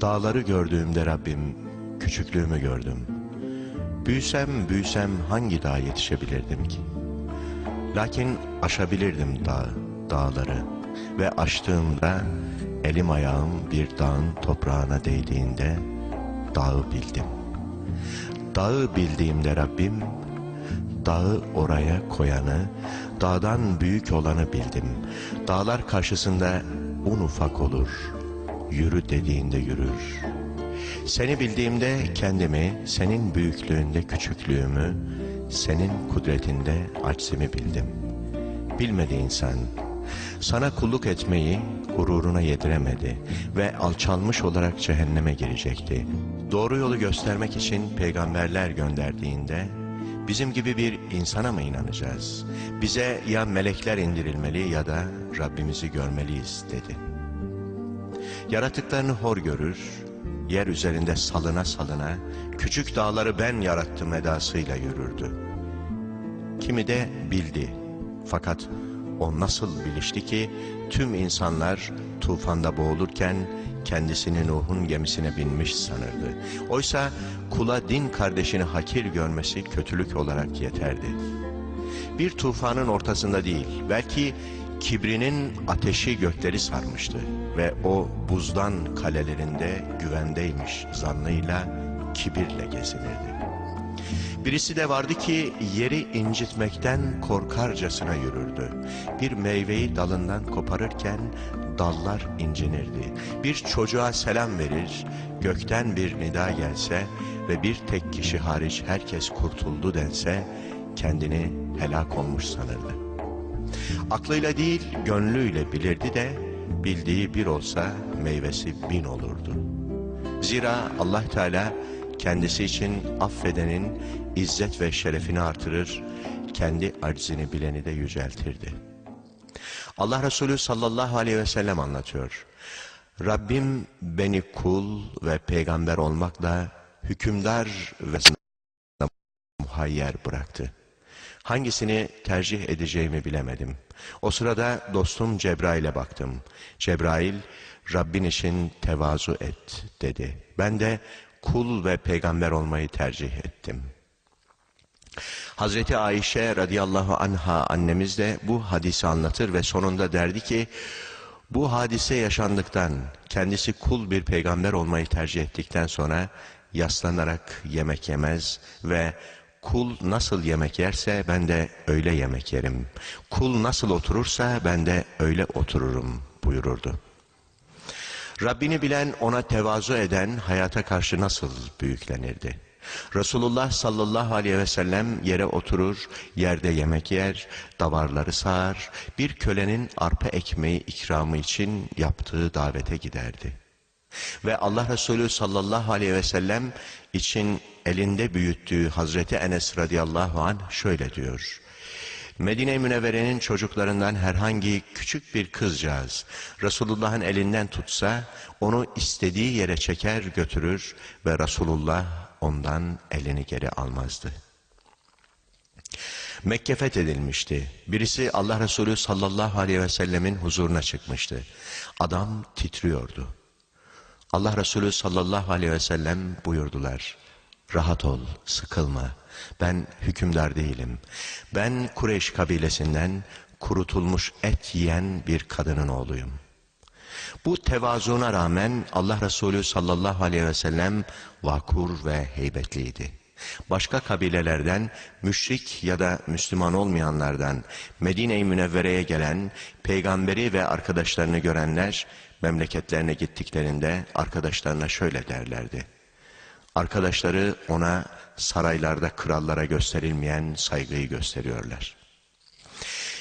Dağları gördüğümde Rabbim küçüklüğümü gördüm. Büyüsem büyüsem hangi dağa yetişebilirdim ki? Lakin aşabilirdim dağ, dağları ve aştığımda elim ayağım bir dağın toprağına değdiğinde dağı bildim. Dağı bildiğimde Rabbim dağı oraya koyanı, dağdan büyük olanı bildim. Dağlar karşısında un ufak olur, yürü dediğinde yürür. Seni bildiğimde kendimi, senin büyüklüğünde küçüklüğümü, senin kudretinde aczimi bildim. Bilmedi insan, sana kulluk etmeyi gururuna yediremedi ve alçalmış olarak cehenneme girecekti. Doğru yolu göstermek için peygamberler gönderdiğinde bizim gibi bir insana mı inanacağız? Bize ya melekler indirilmeli ya da Rabbimizi görmeliyiz dedi. Yaratıklarını hor görür, yer üzerinde salına salına, küçük dağları ben yarattım edasıyla yürürdü. Kimi de bildi. Fakat o nasıl bilişti ki tüm insanlar tufanda boğulurken kendisini Nuh'un gemisine binmiş sanırdı. Oysa kula din kardeşini hakir görmesi kötülük olarak yeterdi. Bir tufanın ortasında değil, belki kibrinin ateşi gökleri sarmıştı ve o buzdan kalelerinde güvendeymiş zannıyla kibirle gezinirdi. Birisi de vardı ki yeri incitmekten korkarcasına yürürdü. Bir meyveyi dalından koparırken dallar incinirdi. Bir çocuğa selam verir, gökten bir nida gelse ve bir tek kişi hariç herkes kurtuldu dense kendini helak olmuş sanırdı. Aklıyla değil gönlüyle bilirdi de bildiği bir olsa meyvesi bin olurdu. Zira Allah Teala kendisi için affedenin izzet ve şerefini artırır, kendi aczini bileni de yüceltirdi. Allah Resulü sallallahu aleyhi ve sellem anlatıyor. Rabbim beni kul ve peygamber olmakla hükümdar ve muhayyer bıraktı. Hangisini tercih edeceğimi bilemedim. O sırada dostum Cebrail'e baktım. Cebrail, Rabbin için tevazu et dedi. Ben de kul ve peygamber olmayı tercih ettim. Hazreti Ayşe radıyallahu anha annemiz de bu hadisi anlatır ve sonunda derdi ki, bu hadise yaşandıktan, kendisi kul bir peygamber olmayı tercih ettikten sonra yaslanarak yemek yemez ve kul nasıl yemek yerse ben de öyle yemek yerim. Kul nasıl oturursa ben de öyle otururum buyururdu. Rabbini bilen ona tevazu eden hayata karşı nasıl büyüklenirdi? Resulullah sallallahu aleyhi ve sellem yere oturur, yerde yemek yer, davarları sağar, bir kölenin arpa ekmeği ikramı için yaptığı davete giderdi. Ve Allah Resulü sallallahu aleyhi ve sellem için elinde büyüttüğü Hazreti Enes radıyallahu anh şöyle diyor. Medine-i Münevvere'nin çocuklarından herhangi küçük bir kızcağız Resulullah'ın elinden tutsa onu istediği yere çeker götürür ve Resulullah ondan elini geri almazdı. Mekke fethedilmişti. Birisi Allah Resulü sallallahu aleyhi ve sellemin huzuruna çıkmıştı. Adam titriyordu. Allah Resulü sallallahu aleyhi ve sellem buyurdular. Rahat ol, sıkılma. Ben hükümdar değilim. Ben Kureyş kabilesinden kurutulmuş et yiyen bir kadının oğluyum. Bu tevazuna rağmen Allah Resulü sallallahu aleyhi ve sellem vakur ve heybetliydi. Başka kabilelerden, müşrik ya da Müslüman olmayanlardan Medine-i Münevvere'ye gelen, peygamberi ve arkadaşlarını görenler, memleketlerine gittiklerinde arkadaşlarına şöyle derlerdi. Arkadaşları ona saraylarda krallara gösterilmeyen saygıyı gösteriyorlar.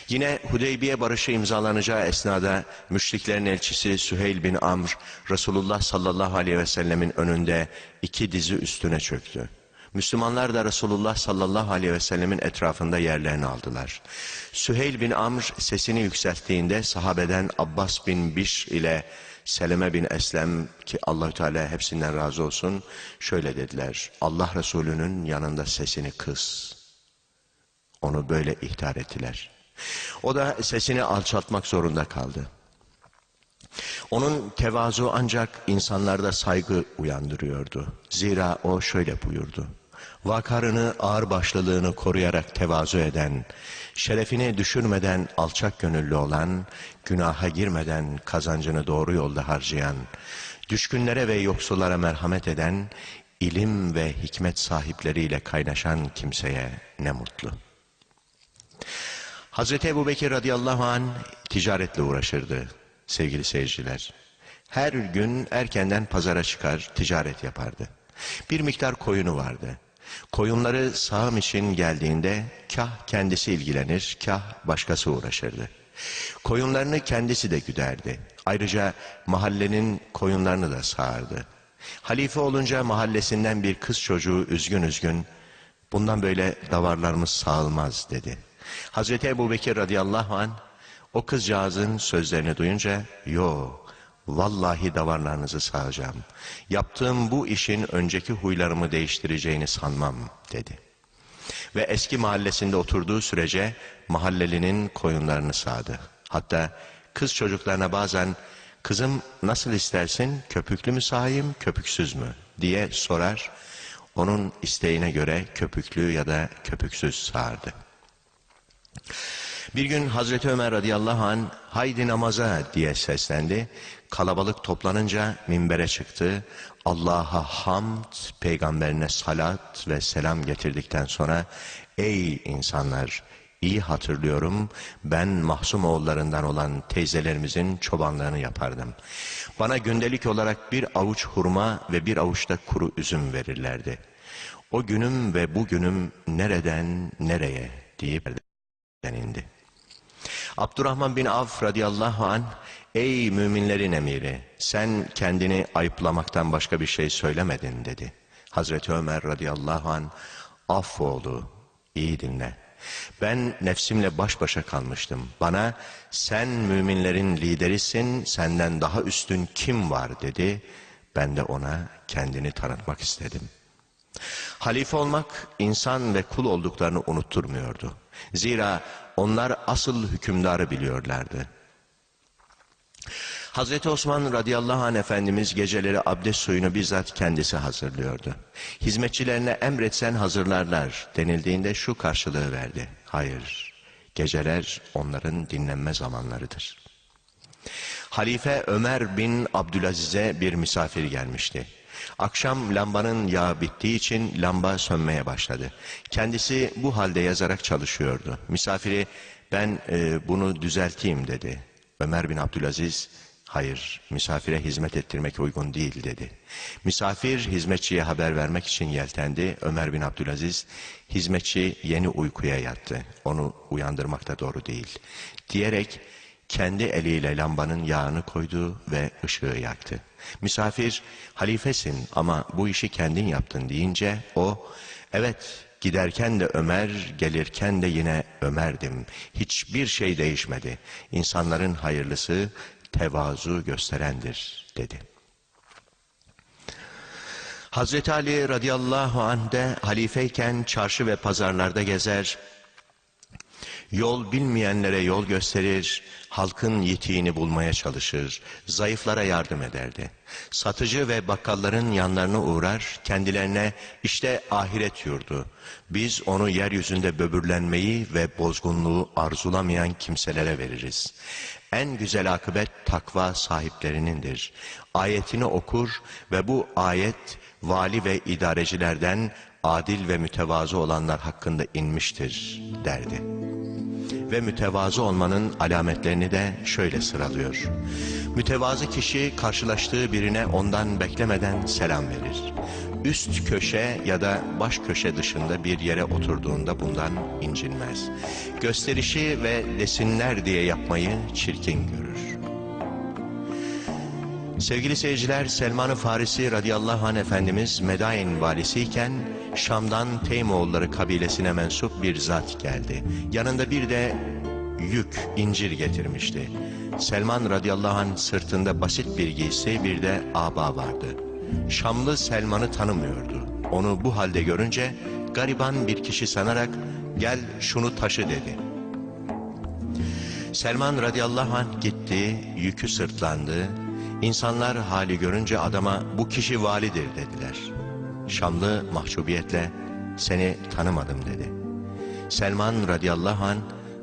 Yine Hudeybiye barışı imzalanacağı esnada müşriklerin elçisi Süheyl bin Amr, Resulullah sallallahu aleyhi ve sellemin önünde iki dizi üstüne çöktü. Müslümanlar da Resulullah sallallahu aleyhi ve sellemin etrafında yerlerini aldılar. Süheyl bin Amr sesini yükselttiğinde sahabeden Abbas bin Biş ile Seleme bin Eslem ki Allahü Teala hepsinden razı olsun şöyle dediler. Allah Resulü'nün yanında sesini kıs. Onu böyle ihtar ettiler. O da sesini alçaltmak zorunda kaldı. Onun tevazu ancak insanlarda saygı uyandırıyordu. Zira o şöyle buyurdu. Vakarını, ağırbaşlılığını koruyarak tevazu eden, şerefini düşürmeden alçak gönüllü olan, günaha girmeden kazancını doğru yolda harcayan, düşkünlere ve yoksullara merhamet eden, ilim ve hikmet sahipleriyle kaynaşan kimseye ne mutlu. Hazreti Ebu Bekir radıyallahu an ticaretle uğraşırdı sevgili seyirciler. Her gün erkenden pazara çıkar ticaret yapardı. Bir miktar koyunu vardı. Koyunları sağım için geldiğinde kah kendisi ilgilenir, kah başkası uğraşırdı. Koyunlarını kendisi de güderdi. Ayrıca mahallenin koyunlarını da sağardı. Halife olunca mahallesinden bir kız çocuğu üzgün üzgün, bundan böyle davarlarımız sağılmaz dedi. Hazreti Ebu Bekir radıyallahu an o kızcağızın sözlerini duyunca yo vallahi davarlarınızı sağacağım. Yaptığım bu işin önceki huylarımı değiştireceğini sanmam dedi. Ve eski mahallesinde oturduğu sürece mahallelinin koyunlarını sağdı. Hatta kız çocuklarına bazen kızım nasıl istersin köpüklü mü sağayım köpüksüz mü diye sorar. Onun isteğine göre köpüklü ya da köpüksüz sağardı. Bir gün Hazreti Ömer radıyallahu an haydi namaza diye seslendi. Kalabalık toplanınca minbere çıktı. Allah'a hamd, peygamberine salat ve selam getirdikten sonra ey insanlar iyi hatırlıyorum ben mahsum oğullarından olan teyzelerimizin çobanlığını yapardım. Bana gündelik olarak bir avuç hurma ve bir avuçta kuru üzüm verirlerdi. O günüm ve bugünüm nereden nereye deyip indi. Abdurrahman bin Avf radıyallahu an ey müminlerin emiri sen kendini ayıplamaktan başka bir şey söylemedin dedi. Hazreti Ömer radıyallahu an affoğlu iyi dinle. Ben nefsimle baş başa kalmıştım. Bana sen müminlerin liderisin senden daha üstün kim var dedi. Ben de ona kendini tanıtmak istedim. Halife olmak insan ve kul olduklarını unutturmuyordu. Zira onlar asıl hükümdarı biliyorlardı. Hazreti Osman radıyallahu anh Efendimiz geceleri abdest suyunu bizzat kendisi hazırlıyordu. Hizmetçilerine emretsen hazırlarlar denildiğinde şu karşılığı verdi. Hayır, geceler onların dinlenme zamanlarıdır. Halife Ömer bin Abdülaziz'e bir misafir gelmişti. Akşam lambanın yağı bittiği için lamba sönmeye başladı. Kendisi bu halde yazarak çalışıyordu. Misafiri ben e, bunu düzelteyim dedi. Ömer bin Abdülaziz hayır misafire hizmet ettirmek uygun değil dedi. Misafir hizmetçiye haber vermek için yeltendi. Ömer bin Abdülaziz hizmetçi yeni uykuya yattı. Onu uyandırmak da doğru değil. Diyerek kendi eliyle lambanın yağını koydu ve ışığı yaktı. Misafir halifesin ama bu işi kendin yaptın deyince o evet giderken de Ömer gelirken de yine Ömer'dim. Hiçbir şey değişmedi. İnsanların hayırlısı tevazu gösterendir dedi. Hazreti Ali radıyallahu anh de halifeyken çarşı ve pazarlarda gezer, Yol bilmeyenlere yol gösterir, halkın yitiğini bulmaya çalışır, zayıflara yardım ederdi. Satıcı ve bakkalların yanlarına uğrar, kendilerine işte ahiret yurdu. Biz onu yeryüzünde böbürlenmeyi ve bozgunluğu arzulamayan kimselere veririz. En güzel akıbet takva sahiplerinindir. Ayetini okur ve bu ayet vali ve idarecilerden adil ve mütevazı olanlar hakkında inmiştir derdi. Ve mütevazı olmanın alametlerini de şöyle sıralıyor. Mütevazı kişi karşılaştığı birine ondan beklemeden selam verir. Üst köşe ya da baş köşe dışında bir yere oturduğunda bundan incinmez. Gösterişi ve desinler diye yapmayı çirkin görür. Sevgili seyirciler Selman-ı Farisi radıyallahu anh Efendimiz Medain valisiyken Şam'dan Teymoğulları kabilesine mensup bir zat geldi. Yanında bir de yük, incir getirmişti. Selman radıyallahu anh sırtında basit bir giysi bir de aba vardı. Şamlı Selman'ı tanımıyordu. Onu bu halde görünce gariban bir kişi sanarak gel şunu taşı dedi. Selman radıyallahu anh gitti, yükü sırtlandı, İnsanlar hali görünce adama bu kişi validir dediler. Şamlı mahcubiyetle seni tanımadım dedi. Selman radıyallahu an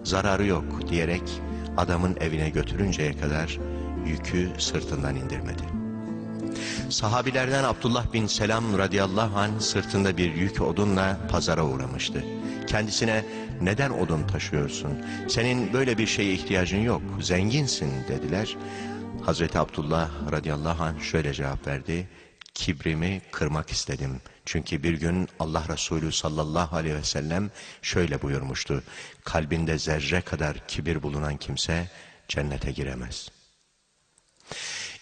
zararı yok diyerek adamın evine götürünceye kadar yükü sırtından indirmedi. Sahabilerden Abdullah bin Selam radıyallahu an sırtında bir yük odunla pazara uğramıştı. Kendisine neden odun taşıyorsun? Senin böyle bir şeye ihtiyacın yok. Zenginsin dediler. Hazreti Abdullah radıyallahu anh şöyle cevap verdi. Kibrimi kırmak istedim. Çünkü bir gün Allah Resulü sallallahu aleyhi ve sellem şöyle buyurmuştu. Kalbinde zerre kadar kibir bulunan kimse cennete giremez.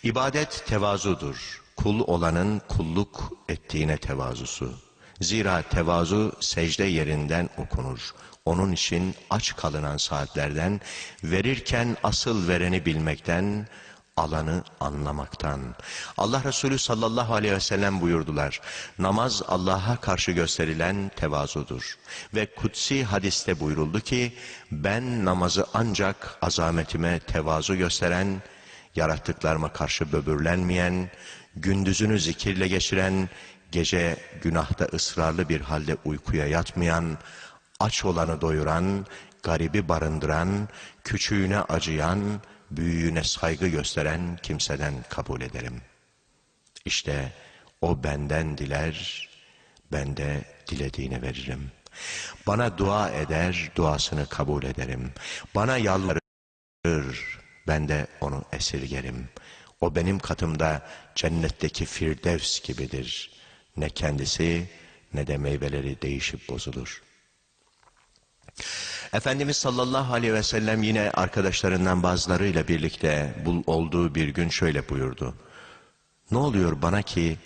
İbadet tevazudur. Kul olanın kulluk ettiğine tevazusu. Zira tevazu secde yerinden okunur. Onun için aç kalınan saatlerden, verirken asıl vereni bilmekten, alanı anlamaktan. Allah Resulü sallallahu aleyhi ve sellem buyurdular. Namaz Allah'a karşı gösterilen tevazudur. Ve kutsi hadiste buyuruldu ki, ben namazı ancak azametime tevazu gösteren, yarattıklarıma karşı böbürlenmeyen, gündüzünü zikirle geçiren, gece günahta ısrarlı bir halde uykuya yatmayan, aç olanı doyuran, garibi barındıran, küçüğüne acıyan, büyüğüne saygı gösteren kimseden kabul ederim. İşte o benden diler, ben de dilediğini veririm. Bana dua eder, duasını kabul ederim. Bana yalvarır, ben de onu esirgerim. O benim katımda cennetteki firdevs gibidir. Ne kendisi ne de meyveleri değişip bozulur. Efendimiz sallallahu aleyhi ve sellem yine arkadaşlarından bazılarıyla birlikte bul olduğu bir gün şöyle buyurdu. Ne oluyor bana ki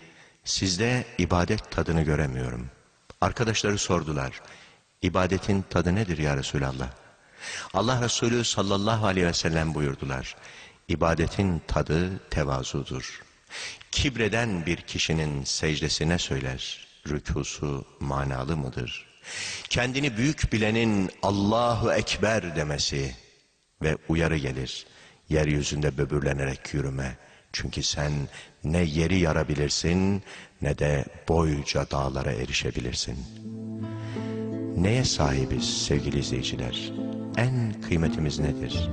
sizde ibadet tadını göremiyorum. Arkadaşları sordular. İbadetin tadı nedir ya Resulallah? Allah Resulü sallallahu aleyhi ve sellem buyurdular. İbadetin tadı tevazudur. Kibreden bir kişinin secdesine söyler, rükusu manalı mıdır? Kendini büyük bilenin Allahu Ekber demesi ve uyarı gelir. Yeryüzünde böbürlenerek yürüme. Çünkü sen ne yeri yarabilirsin ne de boyca dağlara erişebilirsin.'' Neye sahibiz sevgili izleyiciler? En kıymetimiz nedir?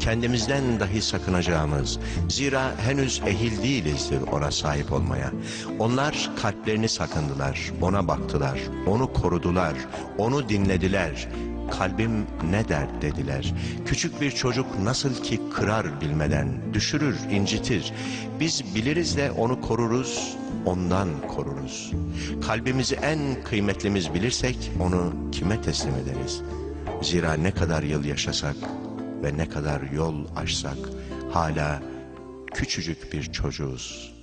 Kendimizden dahi sakınacağımız, zira henüz ehil değilizdir ona sahip olmaya. Onlar kalplerini sakındılar, ona baktılar, onu korudular, onu dinlediler. Kalbim ne der dediler. Küçük bir çocuk nasıl ki kırar bilmeden, düşürür, incitir. Biz biliriz de onu koruruz, ondan koruruz. Kalbimizi en kıymetlimiz bilirsek onu kime teslim ederiz? Zira ne kadar yıl yaşasak ve ne kadar yol aşsak hala küçücük bir çocuğuz.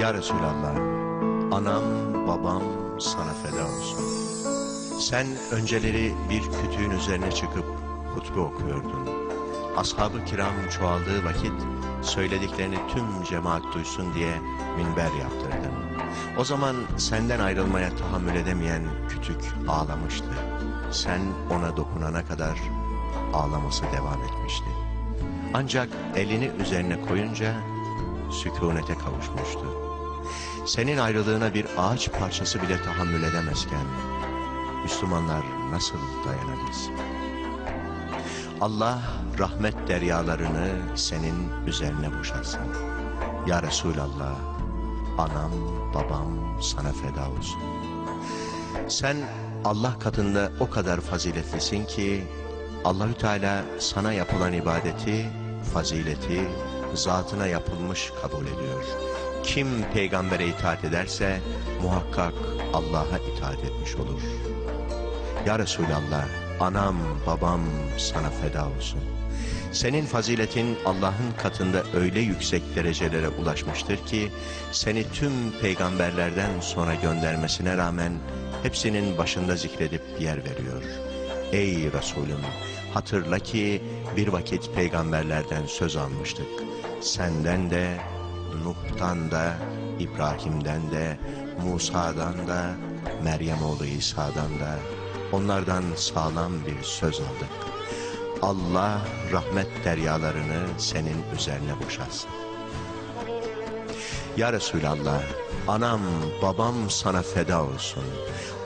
Ya Resulallah, Sen önceleri bir kütüğün üzerine çıkıp hutbe okuyordun. Ashab-ı kiram çoğaldığı vakit söylediklerini tüm cemaat duysun diye minber yaptırdın. O zaman senden ayrılmaya tahammül edemeyen kütük ağlamıştı. Sen ona dokunana kadar ağlaması devam etmişti. Ancak elini üzerine koyunca sükunete kavuşmuştu. Senin ayrılığına bir ağaç parçası bile tahammül edemezken Müslümanlar nasıl dayanabilsin? Allah rahmet deryalarını senin üzerine boşalsın. Ya Resulallah, anam babam sana feda olsun. Sen Allah katında o kadar faziletlisin ki Allahü Teala sana yapılan ibadeti, fazileti zatına yapılmış kabul ediyor. Kim peygambere itaat ederse muhakkak Allah'a itaat etmiş olur. Ya Resulallah, anam babam sana feda olsun. Senin faziletin Allah'ın katında öyle yüksek derecelere ulaşmıştır ki seni tüm peygamberlerden sonra göndermesine rağmen hepsinin başında zikredip yer veriyor. Ey Resulüm hatırla ki bir vakit peygamberlerden söz almıştık. senden de, Nuh'tan da, İbrahim'den de, Musa'dan da, Meryem oğlu İsa'dan da, onlardan sağlam bir söz aldık. Allah rahmet deryalarını senin üzerine boşalsın. Ya Resulallah, anam babam sana feda olsun.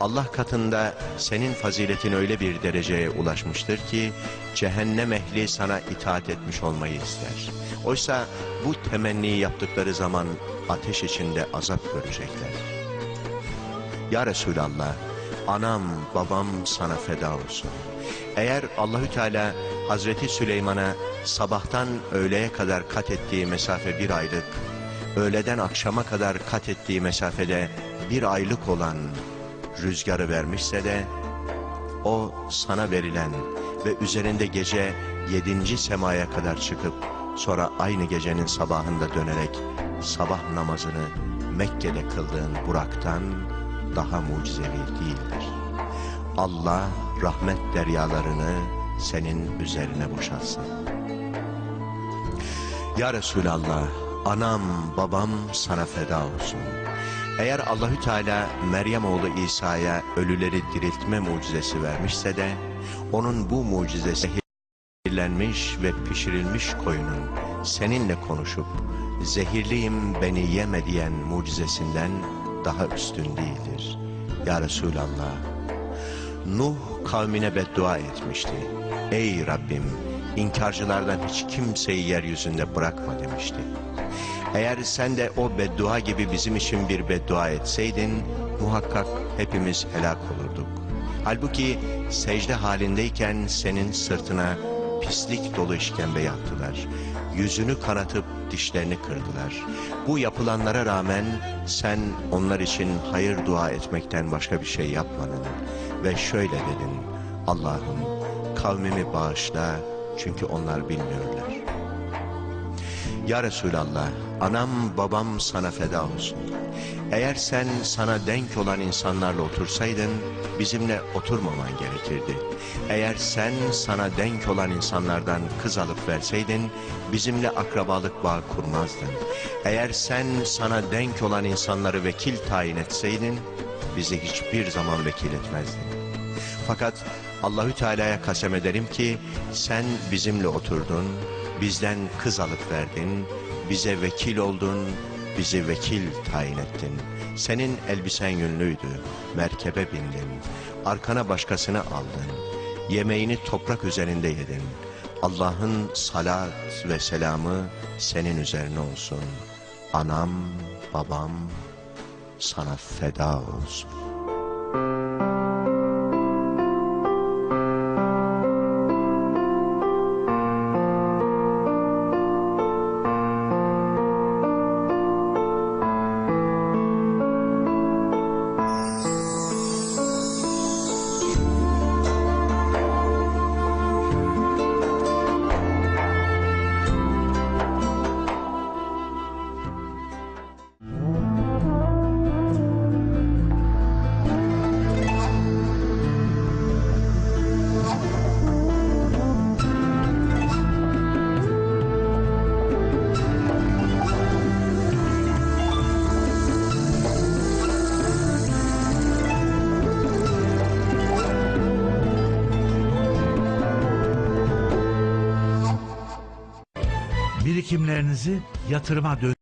Allah katında senin faziletin öyle bir dereceye ulaşmıştır ki cehennem ehli sana itaat etmiş olmayı ister. Oysa bu temenniyi yaptıkları zaman ateş içinde azap görecekler. Ya Resulallah, anam babam sana feda olsun. Eğer Allahü Teala Hazreti Süleyman'a sabahtan öğleye kadar kat ettiği mesafe bir aylık, öğleden akşama kadar kat ettiği mesafede bir aylık olan rüzgarı vermişse de, o sana verilen ve üzerinde gece yedinci semaya kadar çıkıp sonra aynı gecenin sabahında dönerek sabah namazını Mekke'de kıldığın Burak'tan daha mucizevi değildir. Allah rahmet deryalarını senin üzerine boşalsın. Ya Resulallah, anam babam sana feda olsun. Eğer Allahü Teala Meryem oğlu İsa'ya ölüleri diriltme mucizesi vermişse de onun bu mucizesi zehirlenmiş ve pişirilmiş koyunun seninle konuşup zehirliyim beni yeme diyen mucizesinden daha üstün değildir. Ya Resulallah, Nuh kavmine beddua etmişti. Ey Rabbim, inkarcılardan hiç kimseyi yeryüzünde bırakma demişti. Eğer sen de o beddua gibi bizim için bir beddua etseydin, muhakkak hepimiz helak olurduk. Halbuki secde halindeyken senin sırtına pislik dolu işkembe yaptılar. Yüzünü kanatıp dişlerini kırdılar. Bu yapılanlara rağmen sen onlar için hayır dua etmekten başka bir şey yapmadın. Ve şöyle dedin, Allah'ım kavmimi bağışla çünkü onlar bilmiyorlar. Ya Resulallah, anam babam sana feda olsun. Eğer sen sana denk olan insanlarla otursaydın, bizimle oturmaman gerekirdi. Eğer sen sana denk olan insanlardan kız alıp verseydin, bizimle akrabalık bağı kurmazdın. Eğer sen sana denk olan insanları vekil tayin etseydin, bizi hiçbir zaman vekil etmezdin. Fakat Allahü Teala'ya kasem ederim ki sen bizimle oturdun, bizden kız alıp verdin, bize vekil oldun, bizi vekil tayin ettin. Senin elbisen yünlüydü, merkebe bindin, arkana başkasını aldın, yemeğini toprak üzerinde yedin. Allah'ın salat ve selamı senin üzerine olsun. Anam, babam sana feda olsun. Birikimlerinizi yatırıma dön